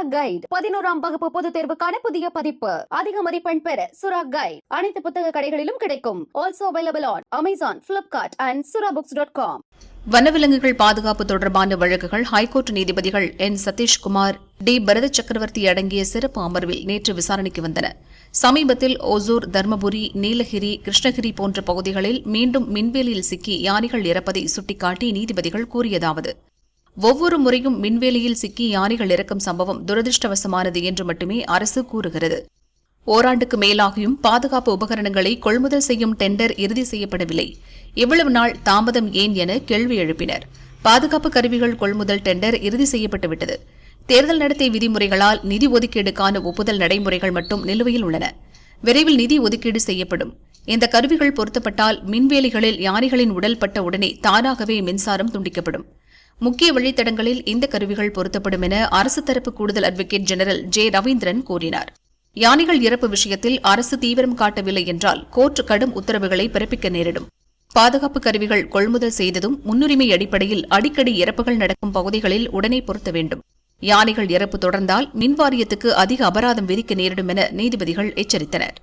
சுரா கைட் பதினோராம் வகுப்பு பொதுத் தேர்வுக்கான புதிய பதிப்பு. அதிக மதிப்பெண் பெற சுரா கைட் அனைத்து புத்தக கடைகளிலும் கிடைக்கும். Also available on Amazon Flipkart and Sura books dot com வனவிலங்குகள் பாதுகாப்பு தொடர்பான வழக்குகள் ஹைகோர்ட் நீதிபதிகள் என். சதீஷ்குமார் டி. பரத சக்கரவர்த்தி அடங்கிய சிறப்பு அமர்வில் நேற்று விசாரணைக்கு வந்தன. சமீபத்தில் ஓசூர் தர்மபுரி நீலகிரி கிருஷ்ணகிரி போன்ற பகுதிகளில் மீண்டும் மின்வேலியில் சிக்கி யானைகள் இறப்பதை சுட்டிக்காட்டி நீதிபதிகள் கூறியதாவது. ஒவ்வொரு முறையும் மின்வேலியில் சிக்கி யானைகள் இறக்கும் சம்பவம் துரதிருஷ்டவசமானது என்று மட்டுமே அரசு கூறுகிறது. ஓராண்டுக்கு மேலாகியும் பாதுகாப்பு உபகரணங்களை கொள்முதல் செய்யும் டெண்டர் இறுதி செய்யப்படவில்லை. இவ்வளவு நாள் தாமதம் ஏன் என கேள்வி எழுப்பினர். பாதுகாப்பு கருவிகள் கொள்முதல் டெண்டர் இறுதி செய்யப்பட்டுவிட்டது. தேர்தல் நடத்தை விதிமுறைகளால் நிதி ஒதுக்கீடுக்கான ஒப்புதல் நடைமுறைகள் மட்டும் நிலுவையில் உள்ளன. விரைவில் நிதி ஒதுக்கீடு செய்யப்படும். இந்த கருவிகள் பொருத்தப்பட்டால் மின்வேலிகளில் யானைகளின் உடல் பட்ட உடனே தானாகவே மின்சாரம் துண்டிக்கப்படும். முக்கிய வழித்தடங்களில் இந்த கருவிகள் பொருத்தப்படும் என அரசு தரப்பு கூடுதல் அட்வொகேட் ஜெனரல் ஜே ரவீந்திரன் கூறினார். யானைகள் இறப்பு விஷயத்தில் அரசு தீவிரம் காட்டவில்லை என்றால் கோர்ட் கடும் உத்தரவுகளை பிறப்பிக்க நேரிடும். பாதுகாப்பு கருவிகள் கொள்முதல் செய்ததும் முன்னுரிமை அடிப்படையில் அடிக்கடி இறப்புகள் நடக்கும் பகுதிகளில் உடனே பொருத்த வேண்டும். யானைகள் இறப்பு தொடர்ந்தால் மின்வாரியத்துக்கு அதிக அபராதம் விதிக்க நேரிடும் என நீதிபதிகள் எச்சரித்தனர்.